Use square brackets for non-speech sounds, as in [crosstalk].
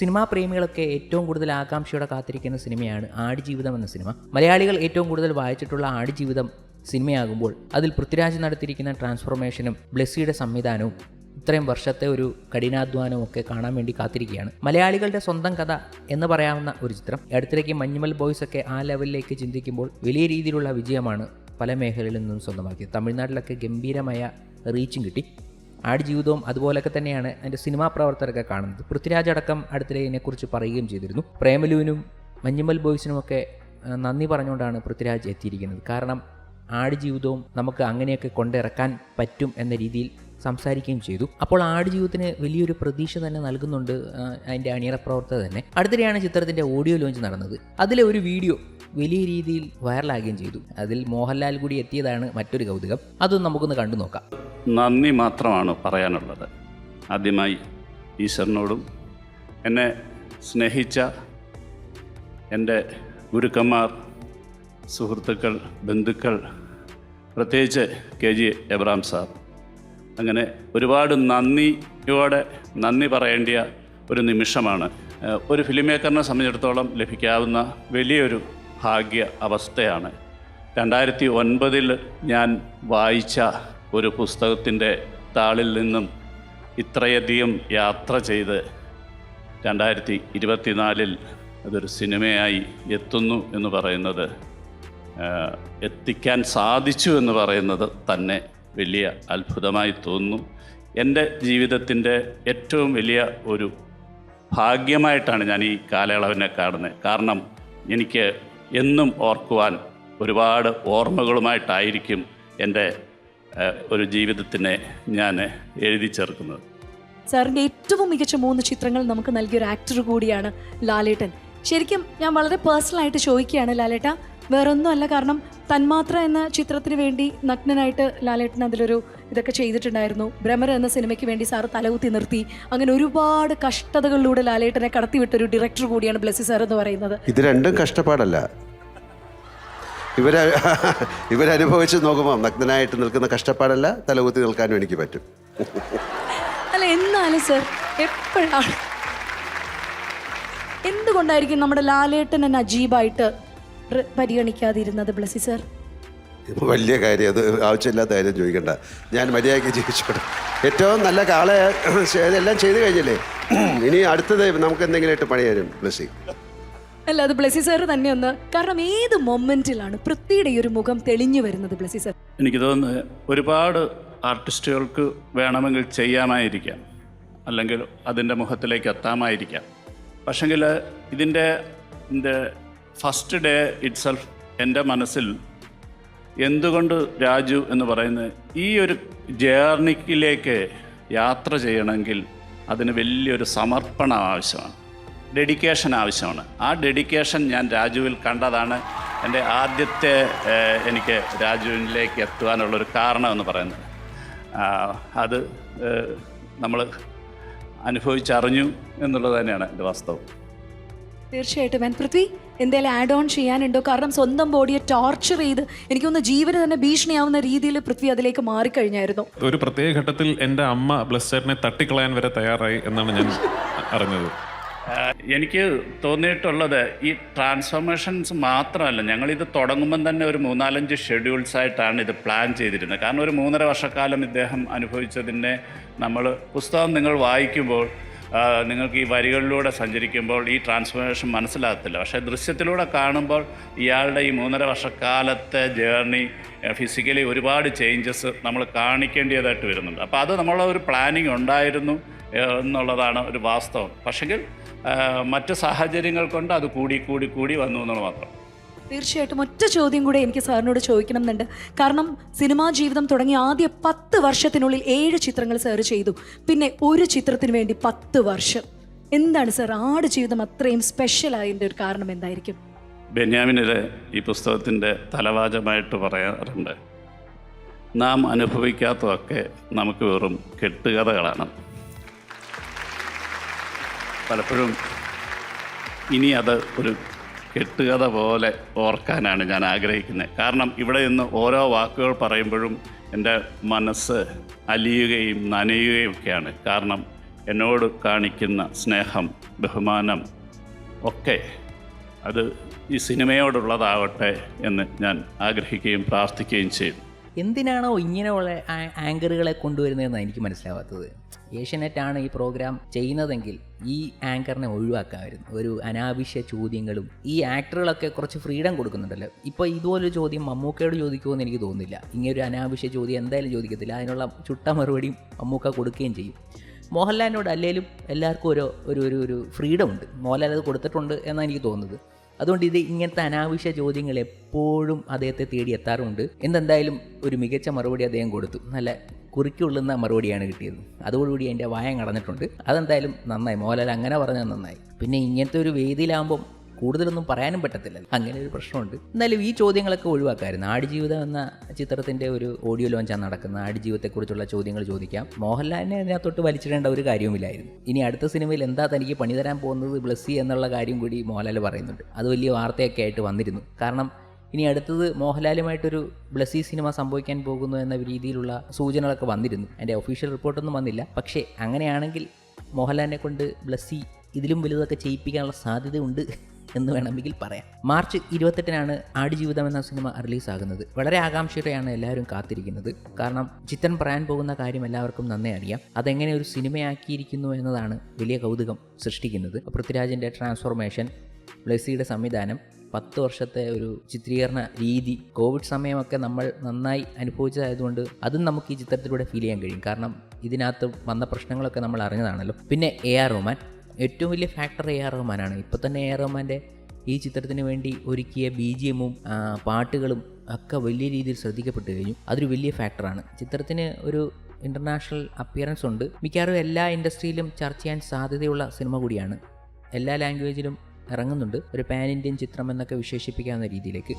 Cinema പ്രേമികളൊക്കെ ഏറ്റവും കൂടുതൽ ആകാംക്ഷയോടെ കാത്തിരിക്കുന്ന സിനിമയാണ് ആടുജീവിതം എന്ന സിനിമ. മലയാളികൾ ഏറ്റവും കൂടുതൽ വായിച്ചിട്ടുള്ള ആടുജീവിതം സിനിമയാകുമ്പോൾ അതിൽ പൃഥ്വിരാജ് നടത്തിയിരിക്കുന്ന ട്രാൻസ്ഫോർമേഷനും ബ്ലെസ്സിയുടെ സംവിധാനവും ഇത്രയും വർഷത്തെ ഒരു കഠിനാധ്വാനവും ഒക്കെ കാണാൻ വേണ്ടി കാത്തിരിക്കുകയാണ്. മലയാളികളുടെ സ്വന്തം കഥ എന്ന് പറയാവുന്ന ഒരു ചിത്രം. അടുത്തിടയ്ക്ക് മഞ്ഞുമൽ ബോയ്സ് ഒക്കെ ആ ലെവലിലേക്ക് ചിന്തിക്കുമ്പോൾ വലിയ രീതിയിലുള്ള വിജയമാണ് പല മേഖലകളിൽ നിന്നും സ്വന്തമാക്കിയത്. തമിഴ്നാട്ടിലൊക്കെ ഗംഭീരമായ റീച്ചും കിട്ടി. ആടുജീവിതവും അതുപോലൊക്കെ തന്നെയാണ് അതിന്റെ സിനിമാ പ്രവർത്തകരൊക്കെ കാണുന്നത്. പൃഥ്വിരാജ് അടക്കം അടുത്തിടെ ഇതിനെക്കുറിച്ച് പറയുകയും ചെയ്തിരുന്നു. പ്രേമലുവിനും മഞ്ഞുമൽ ബോയ്സിനുമൊക്കെ നന്ദി പറഞ്ഞുകൊണ്ടാണ് പൃഥ്വിരാജ് എത്തിയിരിക്കുന്നത്. കാരണം ആടുജീവിതവും നമുക്ക് അങ്ങനെയൊക്കെ കൊണ്ടിറക്കാൻ പറ്റും എന്ന രീതിയിൽ സംസാരിക്കുകയും ചെയ്തു. അപ്പോൾ ആടുജീവിതത്തിന് വലിയൊരു പ്രതീക്ഷ തന്നെ നൽകുന്നുണ്ട് അതിന്റെ അണിയറ പ്രവർത്തകർ തന്നെ. അടുത്തിടെയാണ് ചിത്രത്തിന്റെ ഓഡിയോ ലോഞ്ച് നടന്നത്. അതിലെ ഒരു വീഡിയോ വലിയ രീതിയിൽ വൈറലാകുകയും ചെയ്തു. അതിൽ മോഹൻലാൽ കൂടി എത്തിയതാണ് മറ്റൊരു കൗതുകം. അതും നമുക്കൊന്ന് കണ്ടു നോക്കാം നന്ദി മാത്രമാണ് പറയാനുള്ളത്. ആദ്യമായി ഈശ്വരനോടും എന്നെ സ്നേഹിച്ച എന്റെ ഗുരുക്കന്മാർ സുഹൃത്തുക്കൾ ബന്ധുക്കൾ പ്രത്യേകിച്ച് കെ ജി എബ്രാം സാർ. അങ്ങനെ ഒരുപാട് നന്ദിയോടെ നന്ദി പറയേണ്ടിയ ഒരു നിമിഷമാണ്. ഒരു ഫിലിം മേക്കറിനെ സംബന്ധിച്ചിടത്തോളം ലഭിക്കാവുന്ന വലിയൊരു ഭാഗ്യ അവസ്ഥയാണ്. രണ്ടായിരത്തി ഒൻപതിൽ ഞാൻ വായിച്ച ഒരു പുസ്തകത്തിന്റെ താളിൽ നിന്നും ഇത്രയധികം യാത്ര ചെയ്ത് രണ്ടായിരത്തി ഇരുപത്തിനാലിൽ അതൊരു സിനിമയായി എത്തുന്നു എന്ന് പറയുന്നത് എത്തിക്കാൻ സാധിച്ചു എന്ന് പറയുന്നത് തന്നെ വലിയ അത്ഭുതമായി തോന്നുന്നു. എന്റെ ജീവിതത്തിന്റെ ഏറ്റവും വലിയ ഒരു ഭാഗ്യമായിട്ടാണ് ഞാൻ ഈ കാലയളവിനെ കാണുന്നത്. കാരണം എനിക്ക് എന്നും ഓർക്കുവാൻ ഒരുപാട് ഓർമ്മകളുമായിട്ടായിരിക്കും എന്റെ ഒരു ജീവിതത്തിനെ ഞാൻ എഴുതി ചേർക്കുന്നത്. സാറിന്റെ ഏറ്റവും മികച്ച മൂന്ന് ചിത്രങ്ങൾ നമുക്ക് നൽകിയ ഒരു ആക്ടർ കൂടിയാണ് ലാലേട്ടൻ. ശരിക്കും ഞാൻ വളരെ പേഴ്സണലായിട്ട് ചോദിക്കുകയാണ് ലാലേട്ട വേറൊന്നും അല്ല കാരണം തന്മാത്ര എന്ന ചിത്രത്തിന് വേണ്ടി നഗ്നനായിട്ട് ലാലേട്ടൻ അതിലൊരു ഇതൊക്കെ ചെയ്തിട്ടുണ്ടായിരുന്നു. ഭ്രമർ എന്ന സിനിമയ്ക്ക് വേണ്ടി സാറ് തലകുത്തി നിർത്തി. അങ്ങനെ ഒരുപാട് കഷ്ടതകളിലൂടെ ലാലേട്ടനെ കടത്തിവിട്ടൊരു ഡയറക്ടർ കൂടിയാണ് ബ്ലസ്സി സാർ എന്ന് പറയുന്നത്. ഇത് രണ്ടും കഷ്ടപ്പാടല്ല. ഇവർ [laughs] ഇവരനുഭവിച്ച് നോക്കുമ്പോൾ നഗ്നനായിട്ട് നിൽക്കുന്ന കഷ്ടപ്പാടല്ല തലകുത്തി നിൽക്കാനും എനിക്ക് പറ്റും. അല്ല എന്നാലും സർ എപ്പോഴാണ്? എന്തുകൊണ്ടായിരിക്കും നമ്മുടെ ലാലേട്ടൻ എന്നെ അജീബായിട്ട് പരിഗണിക്കാതിരുന്നത് ബ്ലസ്സി സർ? വലിയ കാര്യം അത് ആവശ്യമില്ലാത്ത കാര്യം ചോദിക്കണ്ട. ഞാൻ മര്യാദയ്ക്ക് ജീവിച്ചോട്ടെ. ഏറ്റവും നല്ല കാളെ ഇതെല്ലാം ചെയ്തു കഴിഞ്ഞില്ലേ? [clears throat] ഇനി അടുത്തത് നമുക്ക് എന്തെങ്കിലും ഇട്ട് പണി തരും ബ്ലസ്സി അല്ല അത് ബ്ലസ്സി സാർ തന്നെ ഒന്ന് കാരണം ഏത് മൊമെന്റിലാണ് പൃഥ്വിയുടെ ഒരു മുഖം തെളിഞ്ഞു വരുന്നത് ബ്ലസ്സി സാർ? എനിക്ക് തോന്നുന്നത് ഒരുപാട് ആർട്ടിസ്റ്റുകൾക്ക് വേണമെങ്കിൽ ചെയ്യാമായിരിക്കാം അല്ലെങ്കിൽ അതിന്റെ മുഖത്തിലേക്ക് എത്താമായിരിക്കാം. പക്ഷെങ്കിൽ ഇതിന്റെ ഇതിന്റെ ഫസ്റ്റ് ഡേ ഇറ്റ്സെൽഫ് എന്റെ മനസ്സിൽ എന്തുകൊണ്ട് രാജു എന്ന് പറയുന്നത് ഈ ഒരു ജേർണിക്കിലേക്ക് യാത്ര ചെയ്യണമെങ്കിൽ അതിന് വലിയൊരു സമർപ്പണം ആവശ്യമാണ്. ഡെഡിക്കേഷൻ ആവശ്യമാണ്. ആ ഡെഡിക്കേഷൻ ഞാൻ രാജുവിൽ കണ്ടതാണ്. എന്റെ ആദ്യത്തെ എനിക്ക് രാജുവിനിലേക്ക് എത്തുവാനുള്ളൊരു കാരണമെന്ന് പറയുന്നത്. അത് നമ്മൾ അനുഭവിച്ചറിഞ്ഞു എന്നുള്ളത് തന്നെയാണ് എന്റെ വാസ്തവം. തീർച്ചയായിട്ടും. ഞാൻ പൃഥ്വി എന്തെങ്കിലും ആഡ് ഓൺ ചെയ്യാനുണ്ടോ? കാരണം സ്വന്തം ബോഡിയെ ടോർച്ചർ ചെയ്ത് എനിക്കൊന്ന് ജീവന് തന്നെ ഭീഷണിയാവുന്ന രീതിയിൽ പൃഥ്വി അതിലേക്ക് മാറിക്കഴിഞ്ഞായിരുന്നു. ഒരു പ്രത്യേക ഘട്ടത്തിൽ എന്റെ അമ്മ ബ്ലസ്റ്ററിനെ തട്ടിക്കളയാൻ വരെ തയ്യാറായി എന്നാണ് ഞാൻ അറിഞ്ഞത്. എനിക്ക് തോന്നിയിട്ടുള്ളത് ഈ ട്രാൻസ്ഫോർമേഷൻസ് മാത്രമല്ല ഞങ്ങളിത് തുടങ്ങുമ്പം തന്നെ ഒരു മൂന്നാലഞ്ച് ഷെഡ്യൂൾസ് ആയിട്ടാണ് ഇത് പ്ലാൻ ചെയ്തിരുന്നത്. കാരണം ഒരു മൂന്നര വർഷക്കാലം ഇദ്ദേഹം അനുഭവിച്ചതിനെ നമ്മൾ പുസ്തകം നിങ്ങൾ വായിക്കുമ്പോൾ നിങ്ങൾക്ക് ഈ വരികളിലൂടെ സഞ്ചരിക്കുമ്പോൾ ഈ ട്രാൻസ്ഫോർമേഷൻ മനസ്സിലാകത്തില്ല. പക്ഷേ ദൃശ്യത്തിലൂടെ കാണുമ്പോൾ ഇയാളുടെ ഈ മൂന്നര വർഷക്കാലത്തെ ജേർണി ഫിസിക്കലി ഒരുപാട് ചേഞ്ചസ് നമ്മൾ കാണിക്കേണ്ടതായിട്ട് വരുന്നുണ്ട്. അപ്പോൾ അത് നമ്മളെ ഒരു പ്ലാനിങ് ഉണ്ടായിരുന്നു എന്നുള്ളതാണ് ഒരു വാസ്തവം. പക്ഷെങ്കിൽ മറ്റ് സാഹചര്യങ്ങൾ കൊണ്ട് അത് കൂടി കൂടി കൂടി വന്നു എന്നുള്ളത് മാത്രം. തീർച്ചയായിട്ടും ഒറ്റ ചോദ്യം കൂടെ എനിക്ക് സാറിനോട് ചോദിക്കണം എന്നുണ്ട് കാരണം സിനിമാ ജീവിതം തുടങ്ങി ആദ്യ പത്ത് വർഷത്തിനുള്ളിൽ ഏഴ് ചിത്രങ്ങൾ സാർ ചെയ്തു. പിന്നെ ഒരു ചിത്രത്തിന് വേണ്ടി പത്ത് വർഷം. എന്താണ് സാർ ആട് ജീവിതം അത്രയും സ്പെഷ്യൽ ആയതിന്റെ ഒരു കാരണം എന്തായിരിക്കും? ബെന്യാമിനിലെ ഈ പുസ്തകത്തിന്റെ തലവാചമായിട്ട് പറയാറുണ്ട് നാം അനുഭവിക്കാത്തതൊക്കെ നമുക്ക് വെറും കെട്ടുകഥകളാണ്. പലപ്പോഴും ഇനി അത് ഒരു കെട്ടുകഥ പോലെ ഓർക്കാനാണ് ഞാൻ ആഗ്രഹിക്കുന്നത്. കാരണം ഇവിടെ നിന്ന് ഓരോ വാക്കുകൾ പറയുമ്പോഴും എന്റെ മനസ്സ് അലിയുകയും നനയുകയും ഒക്കെയാണ് കാരണം എന്നോട് കാണിക്കുന്ന സ്നേഹം ബഹുമാനം ഒക്കെ അത് ഈ സിനിമയോടുള്ളതാവട്ടെ എന്ന് ഞാൻ ആഗ്രഹിക്കുകയും പ്രാർത്ഥിക്കുകയും ചെയ്യും. എന്തിനാണോ ഇങ്ങനെയുള്ള ആങ്കറുകളെ കൊണ്ടുവരുന്നതെന്ന് എനിക്ക് മനസ്സിലാവാത്തത്. ഏഷ്യനെറ്റാണ് ഈ പ്രോഗ്രാം ചെയ്യുന്നതെങ്കിൽ ഈ ആങ്കറിനെ ഒഴിവാക്കാമായിരുന്നു. ഒരു അനാവശ്യ ചോദ്യങ്ങളും ഈ ആക്ടറുകളൊക്കെ കുറച്ച് ഫ്രീഡം കൊടുക്കുന്നുണ്ടല്ലോ. ഇപ്പോൾ ഇതുപോലൊരു ചോദ്യം മമ്മൂക്കയോട് ചോദിക്കുമെന്ന് എനിക്ക് തോന്നുന്നില്ല. ഇങ്ങനെ ഒരു അനാവശ്യ ചോദ്യം എന്തായാലും ചോദിക്കത്തില്ല. അതിനുള്ള ചുട്ട മറുപടിയും മമ്മൂക്ക കൊടുക്കുകയും ചെയ്യും. മോഹൻലാലിനോട് അല്ലെങ്കിലും എല്ലാവർക്കും ഒരു ഒരു ഒരു ഒരു ഫ്രീഡം ഉണ്ട്. മോഹൻലാൽ അത് കൊടുത്തിട്ടുണ്ട് എന്നാണ് എനിക്ക് തോന്നുന്നത്. അതുകൊണ്ട് ഇത് ഇങ്ങനത്തെ അനാവശ്യ ചോദ്യങ്ങൾ എപ്പോഴും അദ്ദേഹത്തെ തേടി എത്താറുണ്ട്. എന്തെന്തായാലും ഒരു മികച്ച മറുപടി അദ്ദേഹം കൊടുത്തു. നല്ല കുറിക്കുള്ളുന്ന മറുപടിയാണ് കിട്ടിയത്. അതോടുകൂടി എന്റെ വായം കടന്നിട്ടുണ്ട്. അതെന്തായാലും നന്നായി. മോഹൻലാൽ അങ്ങനെ പറഞ്ഞാൽ നന്നായി. പിന്നെ ഇങ്ങനത്തെ ഒരു വേദിയിലാകുമ്പം കൂടുതലൊന്നും പറയാനും പറ്റത്തില്ല. അങ്ങനെ ഒരു പ്രശ്നമുണ്ട്. എന്നാലും ഈ ചോദ്യങ്ങളൊക്കെ ഒഴിവാക്കാമായിരുന്നു ആടുജീവിതം എന്ന ചിത്രത്തിന്റെ ഒരു ഓഡിയോ ലോഞ്ചാണ് നടക്കുന്നത്. ആടുജീവിതത്തെക്കുറിച്ചുള്ള ചോദ്യങ്ങൾ ചോദിക്കാം. മോഹൻലാലിനെ അതിനകത്തോട്ട് വലിച്ചിടേണ്ട ഒരു കാര്യവുമില്ലായിരുന്നു. ഇനി അടുത്ത സിനിമയിൽ എന്താ തനിക്ക് പണി തരാൻ പോകുന്നത് ബ്ലസ്സി എന്നുള്ള കാര്യം കൂടി മോഹൻലാൽ പറയുന്നുണ്ട്. അത് വലിയ വാർത്തയൊക്കെ ആയിട്ട് വന്നിരുന്നു. കാരണം ഇനി അടുത്തത് മോഹൻലാലുമായിട്ടൊരു ബ്ലസ്സി സിനിമ സംഭവിക്കാൻ പോകുന്നു എന്ന രീതിയിലുള്ള സൂചനകളൊക്കെ വന്നിരുന്നു. എന്റെ ഒഫീഷ്യൽ റിപ്പോർട്ടൊന്നും വന്നില്ല. പക്ഷേ അങ്ങനെയാണെങ്കിൽ മോഹൻലാലിനെ കൊണ്ട് ബ്ലസ്സി ഇതിലും വലുതൊക്കെ ചെയ്യിപ്പിക്കാനുള്ള സാധ്യതയുണ്ട് എന്ന് വേണമെങ്കിൽ പറയാം. മാർച്ച് ഇരുപത്തെട്ടിനാണ് ആടുജീവിതം എന്ന സിനിമ റിലീസാകുന്നത്. വളരെ ആകാംക്ഷയോടെയാണ് എല്ലാവരും കാത്തിരിക്കുന്നത്. കാരണം ചിത്രൻ പറയാൻ പോകുന്ന കാര്യം എല്ലാവർക്കും നന്നേ അറിയാം. അതെങ്ങനെ ഒരു സിനിമയാക്കിയിരിക്കുന്നു എന്നതാണ് വലിയ കൗതുകം സൃഷ്ടിക്കുന്നത്. പൃഥ്വിരാജിന്റെ ട്രാൻസ്ഫോർമേഷൻ ബ്ലസ്സിയുടെ സംവിധാനം പത്ത് വർഷത്തെ ഒരു ചിത്രീകരണ രീതി. കോവിഡ് സമയമൊക്കെ നമ്മൾ നന്നായി അനുഭവിച്ചതായതുകൊണ്ട് അതും നമുക്ക് ഈ ചിത്രത്തിലൂടെ ഫീൽ ചെയ്യാൻ കഴിയും. കാരണം ഇതിനകത്ത് വന്ന പ്രശ്നങ്ങളൊക്കെ നമ്മൾ അറിഞ്ഞതാണല്ലോ. പിന്നെ എ ആർ റഹ്മാൻ. ഏറ്റവും വലിയ ഫാക്ടർ എ ആർ റഹ്മാനാണ്. ഇപ്പോൾ തന്നെ എ ആർ റഹ്മാന്റെ ഈ ചിത്രത്തിന് വേണ്ടി ഒരുക്കിയ ബി ജി എമ്മും പാട്ടുകളും ഒക്കെ വലിയ രീതിയിൽ ശ്രദ്ധിക്കപ്പെട്ടു കഴിഞ്ഞു. അതൊരു വലിയ ഫാക്ടറാണ് ചിത്രത്തിന് ഒരു ഇന്റർനാഷണൽ അപ്പിയറൻസ് ഉണ്ട്. മിക്കവാറും എല്ലാ ഇൻഡസ്ട്രിയിലും ചർച്ച ചെയ്യാൻ സാധ്യതയുള്ള സിനിമ കൂടിയാണ്. എല്ലാ ലാംഗ്വേജിലും ഇറങ്ങുന്നുണ്ട്. ഒരു പാൻ ഇന്ത്യൻ ചിത്രം എന്നൊക്കെ വിശേഷിപ്പിക്കാവുന്ന രീതിയിലേക്ക്.